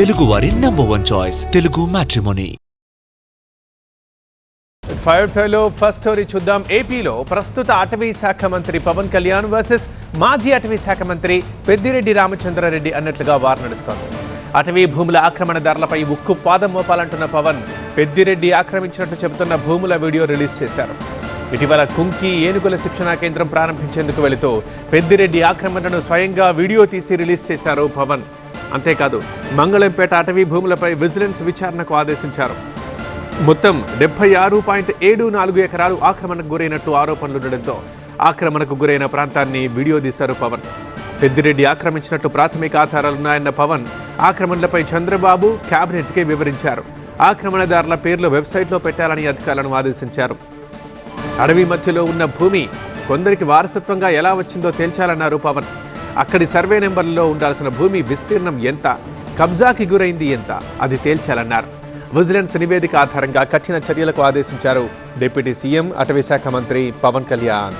తెలుగు వారి number one choice Telugu matrimony five ఫైవ్లో first story చూద్దాం. ఏపీలో ప్రస్తుత అటవీ శాఖ మంత్రి పవన్ కళ్యాణ్ వర్సెస్ మాజీ అటవీ శాఖ మంత్రి పెద్దిరెడ్డి రామచంద్రారెడ్డి అన్నట్లుగా వార్ నడుస్తోంది. అటవీ భూముల ఆక్రమణదారులపై ఉక్కు పాదం మోపాలంటున్న పవన్ పెద్దిరెడ్డి ఆక్రమించినట్లు చెబుతున్న భూముల వీడియో రిలీజ్ చేశారు. ఇటీవల కుంకి ఏనుగుల శిక్షణా కేంద్రం ప్రారంభించేందుకు వెళుతూ పెద్దిరెడ్డి ఆక్రమణను స్వయంగా వీడియో తీసి రిలీజ్ చేశారు పవన్. అంతేకాదు మంగళంపేట అటవీ భూములపై విజిలెన్స్ విచారణకు ఆదేశించారు. మొత్తం డెబ్బై ఆరు పాయింట్ ఏడు నాలుగు ఎకరాలు ఆక్రమణకు గురైనట్టు ఆరోపణలుండడంతో ఆక్రమణకు గురైన ప్రాంతాన్ని వీడియో తీశారు పవన్. పెద్దిరెడ్డి ఆక్రమించినట్లు ప్రాథమిక ఆధారాలున్నాయన్న పవన్ ఆక్రమణలపై చంద్రబాబు కేబినెట్కే వివరించారు. ఆక్రమణదారుల పేర్లు వెబ్సైట్లో పెట్టాలని అధికారులను ఆదేశించారు. అడవి మధ్యలో ఉన్న భూమి కొందరికి వారసత్వంగా ఎలా వచ్చిందో తేల్చాలన్నారు పవన్. అక్కడి సర్వే నెంబర్లలో ఉండాల్సిన భూమి విస్తీర్ణం ఎంత? కబ్జాకి గురైంది ఎంత? అది తేల్చాలన్నారు. విజిలెన్స్ నివేదిక ఆధారంగా కఠిన చర్యలకు ఆదేశించారు డిప్యూటీ సీఎం అటవీ శాఖ మంత్రి పవన్ కళ్యాణ్.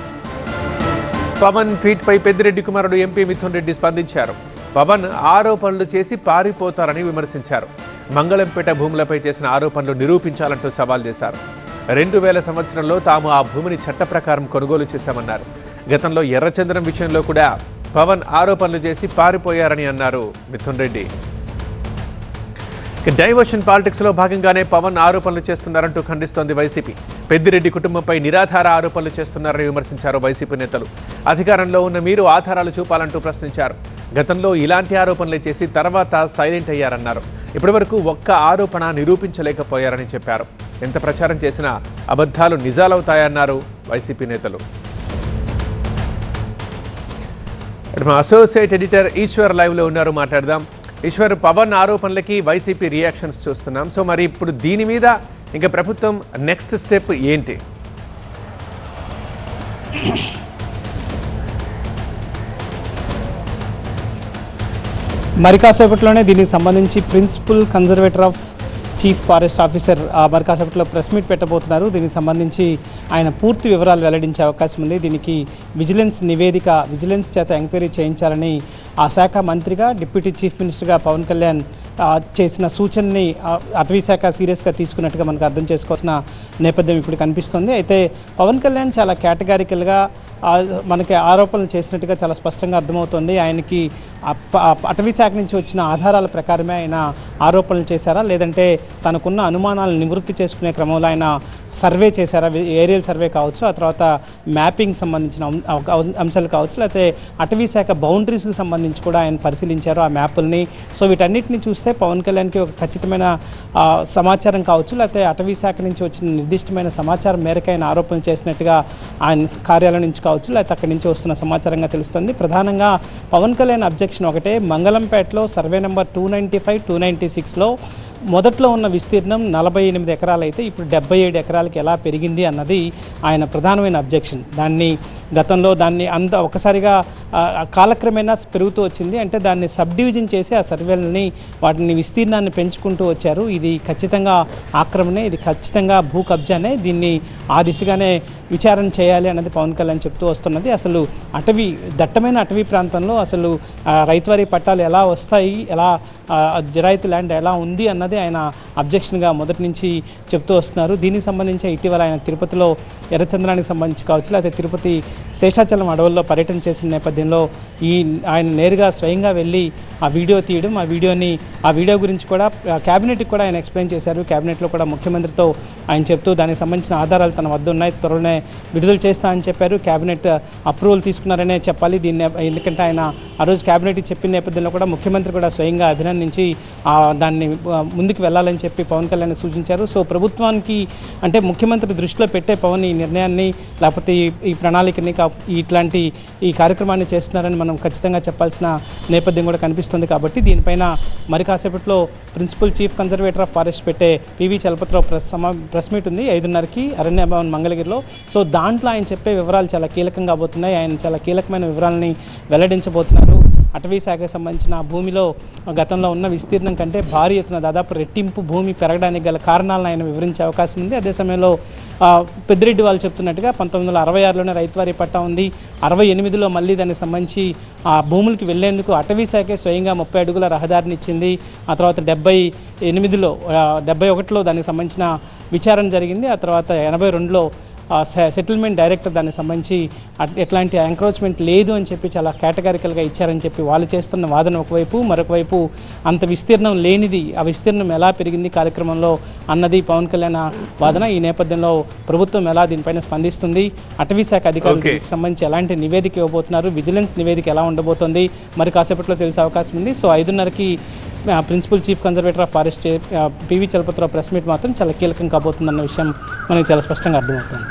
పవన్ ట్వీట్ పై పెద్దిరెడ్డి కుమారుడు ఎంపీ మిథున్ రెడ్డి స్పందించారు. పవన్ ఆరోపణలు చేసి పారిపోతారని విమర్శించారు. మంగళంపేట భూములపై చేసిన ఆరోపణలు నిరూపించాలంటూ సవాల్ చేశారు. రెండు వేల సంవత్సరంలో తాము ఆ భూమిని చట్ట ప్రకారం కొనుగోలు చేశామన్నారు. గతంలో ఎర్రచంద్రం విషయంలో కూడా పవన్ ఆరోపణలు చేసి పారిపోయారని అన్నారు మిథున్ రెడ్డి. డైవర్షన్ పాలిటిక్స్లో భాగంగానే పవన్ ఆరోపణలు చేస్తున్నారంటూ ఖండిస్తోంది వైసీపీ. పెద్దిరెడ్డి కుటుంబంపై నిరాధార ఆరోపణలు చేస్తున్నారని విమర్శించారు వైసీపీ నేతలు. అధికారంలో ఉన్న మీరు ఆధారాలు చూపాలంటూ ప్రశ్నించారు. గతంలో ఇలాంటి ఆరోపణలు చేసి తర్వాత సైలెంట్ అయ్యారన్నారు. ఇప్పటివరకు ఒక్క ఆరోపణ నిరూపించలేకపోయారని చెప్పారు. ఎంత ప్రచారం చేసినా అబద్ధాలు నిజాలవుతాయన్నారు వైసీపీ నేతలు. మా అసోసియేట్ ఎడిటర్ ఈశ్వర్ లైవ్లో ఉన్నారు మాట్లాడదాం. ఈశ్వర్ పవన్ ఆరోపణలకి వైసీపీ రియాక్షన్స్ చూస్తున్నాం. సో మరి ఇప్పుడు దీని మీద ఇంకా ప్రభుత్వం నెక్స్ట్ స్టెప్ ఏంటి? మరి కాసేపట్లోనే దీనికి సంబంధించి principal conservator of chief forest officer ఆ ప్రెస్ మీట్ పెట్టబోతున్నారు. దీనికి సంబంధించి ఆయన పూర్తి వివరాలు వెల్లడించే అవకాశం ఉంది. దీనికి విజిలెన్స్ నివేదిక విజిలెన్స్ చేత ఎంక్వైరీ చేయించాలని ఆ శాఖ మంత్రిగా డిప్యూటీ చీఫ్ మినిస్టర్గా పవన్ కళ్యాణ్ చేసిన సూచనని అటవీ శాఖ సీరియస్గా తీసుకున్నట్టుగా మనకు అర్థం చేసుకోవాల్సిన నేపథ్యం ఇప్పుడు కనిపిస్తుంది. అయితే పవన్ కళ్యాణ్ చాలా కేటగారికల్గా మనకి ఆరోపణలు చేసినట్టుగా చాలా స్పష్టంగా అర్థమవుతుంది. ఆయనకి అటవీశాఖ అటవీ శాఖ నుంచి వచ్చిన ఆధారాల ప్రకారమే ఆయన ఆరోపణలు చేశారా? లేదంటే తనకున్న అనుమానాలను నివృత్తి చేసుకునే క్రమంలో ఆయన సర్వే చేశారా? ఏరియల్ సర్వే కావచ్చు ఆ తర్వాత మ్యాపింగ్ సంబంధించిన అంశాలు కావచ్చు లేకపోతే అటవీ శాఖ బౌండరీస్కి సంబంధించి కూడా ఆయన పరిశీలించారు ఆ మ్యాపుల్ని. సో వీటన్నిటిని చూస్తే పవన్ కళ్యాణ్కి ఒక ఖచ్చితమైన సమాచారం కావచ్చు లేకపోతే అటవీ శాఖ నుంచి వచ్చిన నిర్దిష్టమైన సమాచారం మేరకు ఆయన ఆరోపణలు చేసినట్టుగా ఆయన కార్యాలయం నుంచి కావచ్చు లేకపోతే అక్కడి నుంచి వస్తున్న సమాచారంగా తెలుస్తుంది. ప్రధానంగా పవన్ కళ్యాణ్ అబ్జెక్షన్ ఒకటే మంగళంపేటలో survey number two ninety five two ninety సిక్స్లో మొదట్లో ఉన్న విస్తీర్ణం నలభై ఎనిమిది ఎకరాలు అయితే ఇప్పుడు డెబ్బై ఏడు ఎకరాలకి ఎలా పెరిగింది అన్నది ఆయన ప్రధానమైన అబ్జెక్షన్. దాన్ని గతంలో దాన్ని అంత ఒకసారిగా కాలక్రమేణా పెరుగుతూ వచ్చింది. అంటే దాన్ని సబ్ డివిజన్ చేసి ఆ సర్వేలని వాటిని విస్తీర్ణాన్ని పెంచుకుంటూ వచ్చారు. ఇది ఖచ్చితంగా ఆక్రమణే ఇది ఖచ్చితంగా భూ కబ్జానే. దీన్ని ఆ దిశగానే విచారణ చేయాలి అన్నది పవన్ కళ్యాణ్ చెప్తూ వస్తున్నది. అసలు అటవీ దట్టమైన అటవీ ప్రాంతంలో అసలు రైతువారి పట్టాలు ఎలా వస్తాయి ఎలా జరాయితీ ల్యాండ్ ఎలా ఉంది అన్నది ఆయన అబ్జెక్షన్గా మొదటి నుంచి చెప్తూ వస్తున్నారు. దీనికి సంబంధించి ఇటీవల ఆయన తిరుపతిలో ఎర్రచంద్రానికి సంబంధించి కావచ్చు లేకపోతే తిరుపతి శేషాచలం అడవుల్లో పర్యటన చేసిన నేపథ్యంలో ఈ ఆయన నేరుగా స్వయంగా వెళ్ళి ఆ వీడియో తీయడం ఆ వీడియోని ఆ వీడియో గురించి కూడా క్యాబినెట్కి కూడా ఆయన ఎక్స్ప్లెయిన్ చేశారు. క్యాబినెట్లో కూడా ముఖ్యమంత్రితో ఆయన చెప్తూ దానికి సంబంధించిన ఆధారాలు తన వద్ద ఉన్నాయి త్వరలోనే విడుదల చేస్తా అని చెప్పారు. క్యాబినెట్ అప్రూవల్ తీసుకున్నారనే చెప్పాలి. దీన్ని ఎందుకంటే ఆయన ఆ రోజు క్యాబినెట్కి చెప్పిన నేపథ్యంలో కూడా ముఖ్యమంత్రి కూడా స్వయంగా అభినందించి దాన్ని ముందుకు వెళ్ళాలని చెప్పి పవన్ కళ్యాణ్ సూచించారు. సో ప్రభుత్వానికి అంటే ముఖ్యమంత్రి దృష్టిలో పెట్టే పవన్ ఈ నిర్ణయాన్ని లేకపోతే ఈ- ఈ ప్రణాళికని కా- ఇట్లాంటి ఈ కార్యక్రమాన్ని చేస్తున్నారని మనం ఖచ్చితంగా చెప్పాల్సిన నేపథ్యం కూడా కనిపిస్తుంది కాబట్టి దీనిపైన మరి కాసేపట్లో principal chief conservator of forest పెట్టే పివి చలపతిరావు ప్రెస్ సమా ప్రెస్ మీట్ ఉంది. ఐదున్నరకి అరణ్య భవన్ మంగళగిరిలో. సో దాంట్లో ఆయన చెప్పే వివరాలు చాలా కీలకంగా పోతున్నాయి. ఆయన చాలా కీలకమైన వివరాలని వెల్లడించబోతున్నారు. అటవీ శాఖకు సంబంధించిన భూమిలో గతంలో ఉన్న విస్తీర్ణం కంటే భారీ ఎత్తున దాదాపు రెట్టింపు భూమి పెరగడానికి గల కారణాలను ఆయన వివరించే అవకాశం ఉంది. అదే సమయంలో పెద్దిరెడ్డి వాళ్ళు చెప్తున్నట్టుగా పంతొమ్మిది వందల అరవై ఆరులోనే రైతువారి పట్టా ఉంది. అరవై ఎనిమిదిలో మళ్ళీ దానికి సంబంధించి ఆ భూములకి వెళ్ళేందుకు అటవీ శాఖే స్వయంగా ముప్పై అడుగుల రహదారిని ఇచ్చింది. ఆ తర్వాత డెబ్బై ఎనిమిదిలో డెబ్బై ఒకటిలో దానికి సంబంధించిన విచారణ జరిగింది. ఆ తర్వాత ఎనభై రెండులో సెటిల్మెంట్ డైరెక్టర్ దానికి సంబంధించి ఎట్లాంటి ఎంక్రోచ్మెంట్ లేదు అని చెప్పి చాలా కేటగారికల్గా ఇచ్చారని చెప్పి వాళ్ళు చేస్తున్న వాదన ఒకవైపు మరొక వైపు అంత విస్తీర్ణం లేనిది ఆ విస్తీర్ణం ఎలా పెరిగింది కార్యక్రమంలో అన్నది పవన్ కళ్యాణ్ వాదన ఈ నేపథ్యంలో ప్రభుత్వం ఎలా దీనిపైన స్పందిస్తుంది అటవీ శాఖ అధికారులకు సంబంధించి ఎలాంటి నివేదిక ఇవ్వబోతున్నారు విజిలెన్స్ నివేదిక ఎలా ఉండబోతోంది మరి కాసేపట్లో తెలిసే అవకాశం ఉంది. సో ఐదున్నరకి principal chief conservator of forest PV Chalapathirao press meet మాత్రం చాలా కీలకం కాబోతుందన్న విషయం మనకి చాలా స్పష్టంగా అర్థమవుతుంది.